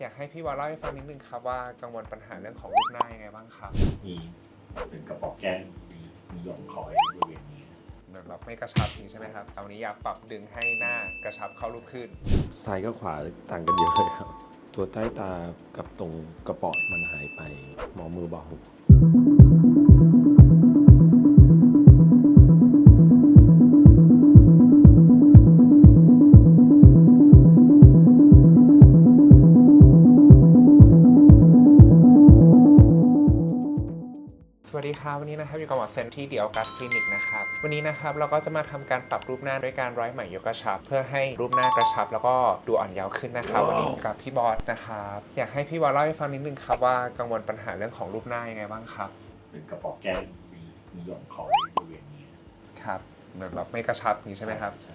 อยากให้พี่วอลเล่าให้ฟังนิดนึงครับว่ากังวลปัญหาเรื่องของรูปหน้ายังไงบ้างครับมีเป็นกระบอกแก้มมีมีหย่อมคอยบริเวณนี้เหมือนแบบไม่กระชับอย่างนี้ใช่ไหมครับเอาวันนี้อยากปรับดึงให้หน้ากระชับเข้ารูปขึ้น ซ้ายกับขวาต่างกันเยอะเลยครับ ตัวใต้ตากับตรงกระปอดมันหายไปหมอมือบอ ดีครับวันนี้นะครับอยู่กับหมอเซนที่เดียวกัสคลินิกนะครับวันนี้นะครับเราก็จะมาทำการปรับรูปหน้าด้วยการร้อยไหมยกกระชับ เพื่อให้รูปหน้ากระชับ แล้วก็ดูอ่อนเยาว์ขึ้นนะครับวันนี้อยู่กับพี่บอสนะครับอยากให้พี่บอสเล่าให้ฟังนิดนึงครับว่ากังวลปัญหาเรื่องของรูปหน้ายังไงบ้างครับเป็นกระบอกแก้มมีมีหย่อมคอยบริเวณนี้ครับเหมือนแบบไม่กระชับอย่างนี้ใช่ไหมครับใช่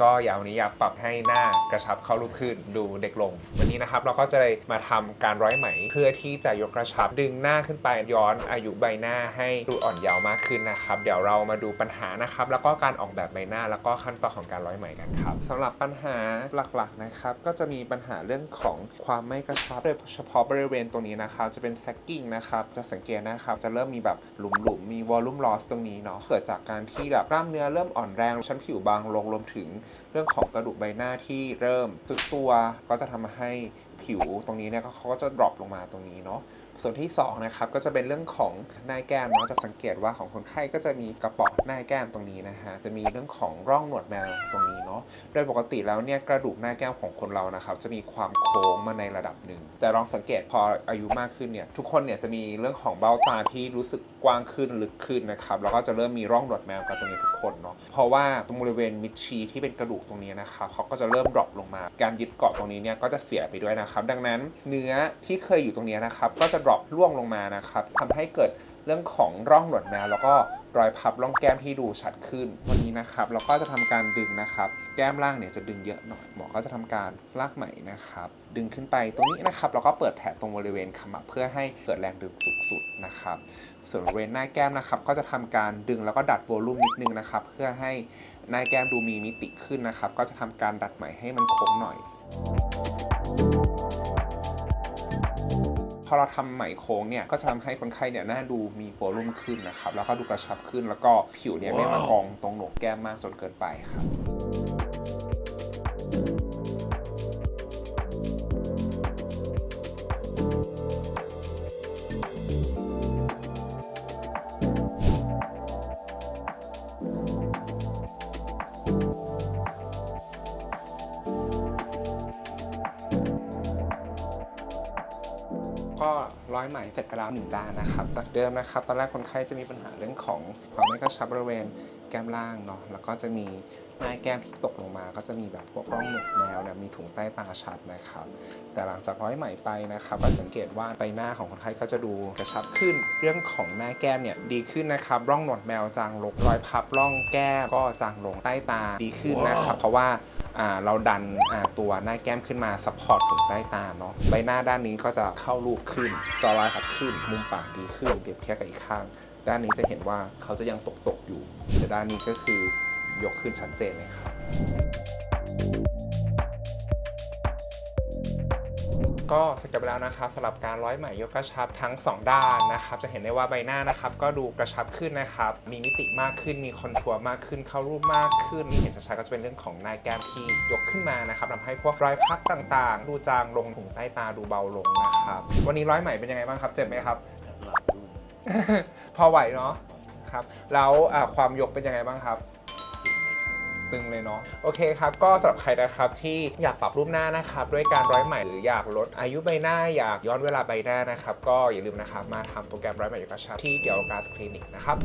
ก็อยางวันนี้อยากปรับให้หน้ากระชับเข้ารูปขึ้นดูเด็กลง วันนี้นะครับเราก็จะเลยมาทำการร้อยไหม เพื่อที่จะยกกระชับดึงหน้าขึ้นไปย้อนอายุใบหน้าให้ดูอ่อนเยาว์มากขึ้นนะครับ เดี๋ยวเรามาดูปัญหานะครับ แล้วก็การออกแบบใบหน้าแล้วก็ขั้นตอนของการร้อยไหมกันครับสำหรับปัญหาหลักๆนะครับ ก็จะมีปัญหาเรื่องของความไม่กระชับโดยเฉพาะบริเวณตรงนี้นะครับ จะเป็นแซกกิ้งนะครับจะสังเกตนะครับจะเริ่มมีแบบหลุมๆมีวอลลุ่มลอสตรงนี้เนาะเกิดจากการที่แบบกล้ามเนื้อเริ่มอ่อนแรงชั้นผิวบางลงรวมถึงเรื่องของกระดูกใบหน้าที่เริ่มซุดตัวก็จะทำให้ผิวตรงนี้เนี่ยเขาก็จะดรอปลงมาตรงนี้เนาะส่วนที่สองนะครับก็จะเป็นเรื่องของหน้าแก้มเนาะจะสังเกตว่าของคนไข้ก็จะมีกระป๋อหน้าแก้มตรงนี้นะฮะจะมีเรื่องของร่องหนวดแมวตรงนี้เนาะโดยปกติแล้วเนี่ยกระดูกหน้าแก้มของคนเรานะครับจะมีความโค้งมาในระดับหนึ่ง แต่ลองสังเกตพออายุมากขึ้นเนี่ยทุกคนเนี่ยจะมีเรื่องของเบ้าตาที่รู้สึกกว้างขึ้นลึกขึ้นนะครับแล้วก็จะเริ่มมีร่องหนวดแมวกันตรงนี้ทุก คนเนาะเพราะว่าตรงบริเวณมิดชีที่เป็นกระดูกตรงนี้นะครับเขาก็จะเริ่มดรอปลงมา การยึดเกาะตรงนี้เนี่ยก็จะเสียไปด้วยนะครับ ดังนั้นเนื้อที่เคยอยู่ตรงนี้นะครับก็จะดรอปร่วงลงมานะครับทำให้เกิดเรื่องของร่องหนวดแมวแล้วก็ รอยพับร่องแก้มที่ดูชัดขึ้น วันนี้นะครับเราก็จะทำการดึงนะครับ แก้มล่างเนี่ยจะดึงเยอะหน่อยหมอก็จะทำการลากไหมนะครับ ดึงขึ้นไปตรงนี้นะครับแล้วก็เปิดแผลตรงบริเวณขมับเพื่อให้เกิดแรงดึงสูงสุดนะครับ ส่วนบริเวณหน้าแก้มนะครับ ก็จะทำการดึงแล้วก็ดัดโวลูมนิดนึงนะครับ เพื่อให้หน้าแก้มดูมีมิติขึ้นนะครับ ก็จะทำการดัดไหมให้มันโค้งหน่อย อเราทำไหมโค้งเนี่ยก็จะทำให้คนไข้เนี่ยหน้าดูมีโวลุ่มขึ้นนะครับแล้วก็ดูกระชับขึ้นแล้วก็ผิวเนี่ยไม่มากองตรงโหนกแก้มมากจนเกินไปครับ ก็ร้อยไหมเสร็จไปแล้วหนึ่งด้านนะครับ จากเดิมนะครับ ตอนแรกคนไข้จะมีปัญหาเรื่องของความไม่กระชับบริเวณ แก้มล่างเนาะแล้วก็จะมีหน้าแก้มที่ตกลงมา ก็จะมีแบบพวกร่องหนวดแมวเนี่ยมีถุงใต้ตาชัดนะครับ แต่หลังจากร้อยไหมไปนะครับก็สังเกตว่าใบหน้าของคนไข้ก็จะดูกระชับขึ้น เรื่องของหน้าแก้มเนี่ยดีขึ้นนะครับร่องหนวดแมวจางลงรอยพับร่องแก้มก็จางลงใต้ตาดีขึ้นนะครับ เพราะว่าอ่าเราดันอ่าตัวหน้าแก้มขึ้นมาซัพพอร์ตถุงใต้ตาเนาะใบหน้าด้านนี้ก็จะเข้ารูปขึ้นจอลายขับขึ้น มุมปากดีขึ้นเปรียบเทียบกับอีกข้าง ด้านนี้จะเห็นว่าเขาจะยังตกตกอยู่ แต่ด้านนี้ก็คือยกขึ้นชัดเจนเลยครับ ก็เสร็จกันไปแล้วนะครับสำหรับการร้อยไหมยกกระชับทั้ง 2 ด้านนะครับ จะเห็นได้ว่าใบหน้านะครับ ก็ดูกระชับขึ้นนะครับ มีมิติมากขึ้น มีคอนทัวร์มากขึ้น เข้ารูปมากขึ้นนี่เห็นชัดๆก็จะเป็นเรื่องของหน้าแก้มที่ยกขึ้นมานะครับทำให้พวกรอยพักต่างๆ ดูจางลงถุงใต้ตาดูเบาลงนะครับ วันนี้ร้อยไหมเป็นยังไงบ้างครับ เจ็บไหมครับ พอไหวเนาะครับ แล้วความยกเป็นยังไงบ้างครับตึงเลยเนาะโอเคครับก็สำหรับใครนะครับที่อยากปรับรูปหน้านะครับด้วยการร้อยไหมหรืออยากลดอายุใบหน้าอยากย้อนเวลาใบหน้านะครับ ก็อย่าลืมนะครับมาทำโปรแกรมร้อยไหมยกกระชับที่เดียวกาสคลินิกนะครับ